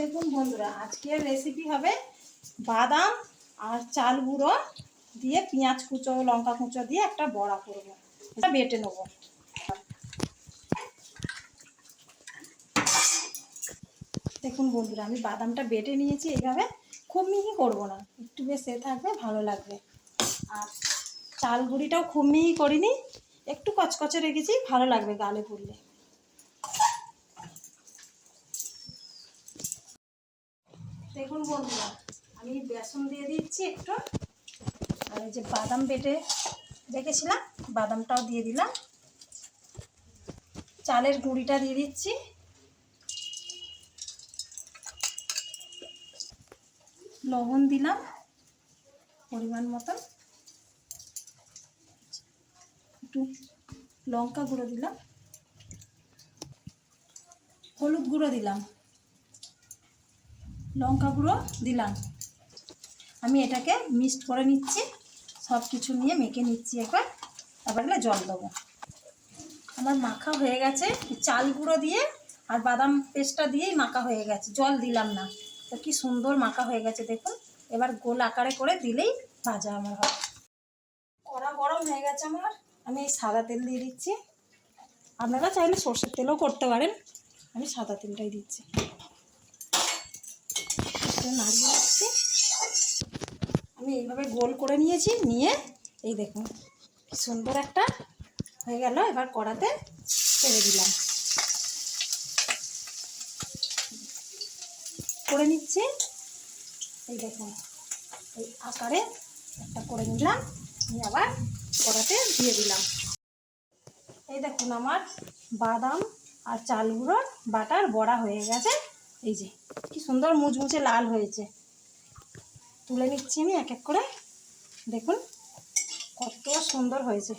দেখুন বন্ধুরা, আজকের রেসিপি হবে বাদাম আর চাল গুঁড়ো দিয়ে পেঁয়াজ কুচো, লঙ্কা কুচো দিয়ে একটা বড়া করব। এটা বেটে নেব। দেখুন বন্ধুরা, আমি বাদামটা বেটে নিয়েছি, এইভাবে খুব মিহি করব না, একটু বেশ এ থাকবে, ভালো লাগবে। আর চাল গুঁড়িটাও খুব মিহি করিনি, একটু কচকচে রেখেছি, ভালো লাগবে গালে পড়লে। দেখুন বন্ধুরা, আমি বেসন দিয়ে দিচ্ছি একটু। আর যে বাদাম বেটে রেখেছিলাম, বাদামটাও দিয়ে দিলাম। চালের গুঁড়িটা দিয়ে দিচ্ছি। লবণ দিলাম, পরিমাণ মতন। একটু লঙ্কা গুঁড়ো দিলাম। হলুদ গুঁড়ো দিলাম। লঙ্কা গুঁড়ো দিলাম। আমি এটাকে মিক্সড করে নিচ্ছি। সব কিছু নিয়ে মেখে নিচ্ছি একবার। তারপর এগুলো জল দেবো। আমার মাখা হয়ে গেছে। চাল গুঁড়ো দিয়ে আর বাদাম পেস্টটা দিয়েই মাখা হয়ে গেছে। জল দিলাম না। তো কি সুন্দর মাখা হয়ে গেছে দেখুন। এবার গোল আকারে করে দিলেই ভাজা আমার হয়। কড়া গরম হয়ে গেছে আমার। আমি এই সাদা তেল দিয়ে দিচ্ছি। আপনারা চাইলে সর্ষের তেলও করতে পারেন। আমি সাদা তেলটাই দিচ্ছি। একটু নাড়িয়ে দিচ্ছি আমি এইভাবে গোল করে নিয়েছি, নিয়ে এই দেখুন সুন্দর একটা হয়ে গেল। এবার কড়াতে ছেড়ে দিলাম। করে নিচ্ছি। এই দেখুন, এই আকারে একটা করে নিলাম। নিয়ে আবার কড়াতে দিয়ে দিলাম। এই দেখুন, আমার বাদাম আর চাল গুঁড়োর বাটার বড়া হয়ে গেছে। এই যে কি সুন্দর মুচমুচে লাল হয়েছে। তুলে নিচ্ছি আমি এক এক করে। দেখুন কত সুন্দর হয়েছে।